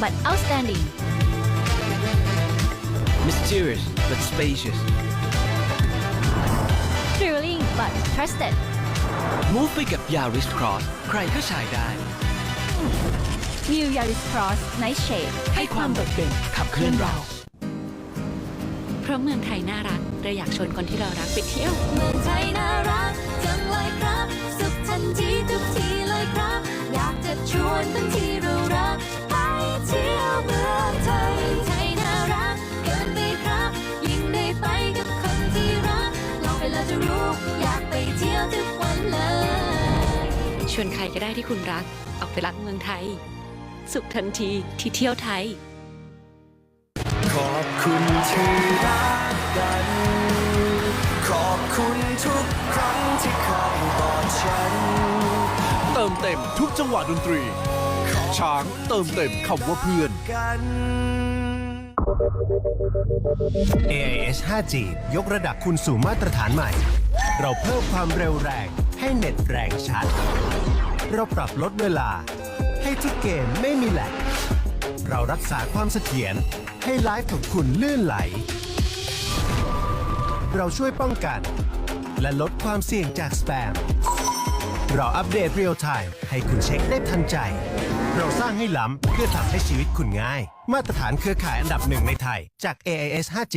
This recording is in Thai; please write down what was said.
but outstanding Mysterious but spacious. thrilling but trusted Move ไปกับ Yaris Cross ใครก็ใช้ได้ New Yaris Cross Nightshade ให้ความโดดเด่นขับเคลื่อนเรา เพราะเมืองไทยน่ารักเราอยากชวนคนที่เรารักไปเที่ยว เมืองไทยน่ารักจังเลยครับ สุขทันทีทุกทีเลยครับ อยากจะชวนคนที่เรารัก วนใครก็ได้ที่คุณรัก ออกไปรักเมืองไทย สุขทันทีที่เที่ยวไทย ขอบคุณที่รักกัน ขอบคุณทุกครั้งที่คอยกอดฉัน เติมเต็มทุกจังหวะดนตรี ช้างเติมเต็มคำว่าเพื่อน กัน AIS 5G ยกระดับคุณสู่มาตรฐานใหม่ เราเพิ่มความเร็วแรงให้เน็ตแรงชัด เราปรับลดเวลา ให้ทุกเกมไม่มีแหลกเรารักษาความเสถียรให้ไลฟ์ของคุณลื่นไหล เราช่วยป้องกัน และลดความเสี่ยงจากสแปม เราอัปเดตเรียลไทม์ให้คุณเช็คได้ทันใจ เราสร้างให้ล้ำเพื่อทำให้ชีวิตคุณง่าย มาตรฐานเครือข่ายอันดับหนึ่งในไทยจาก AIS 5G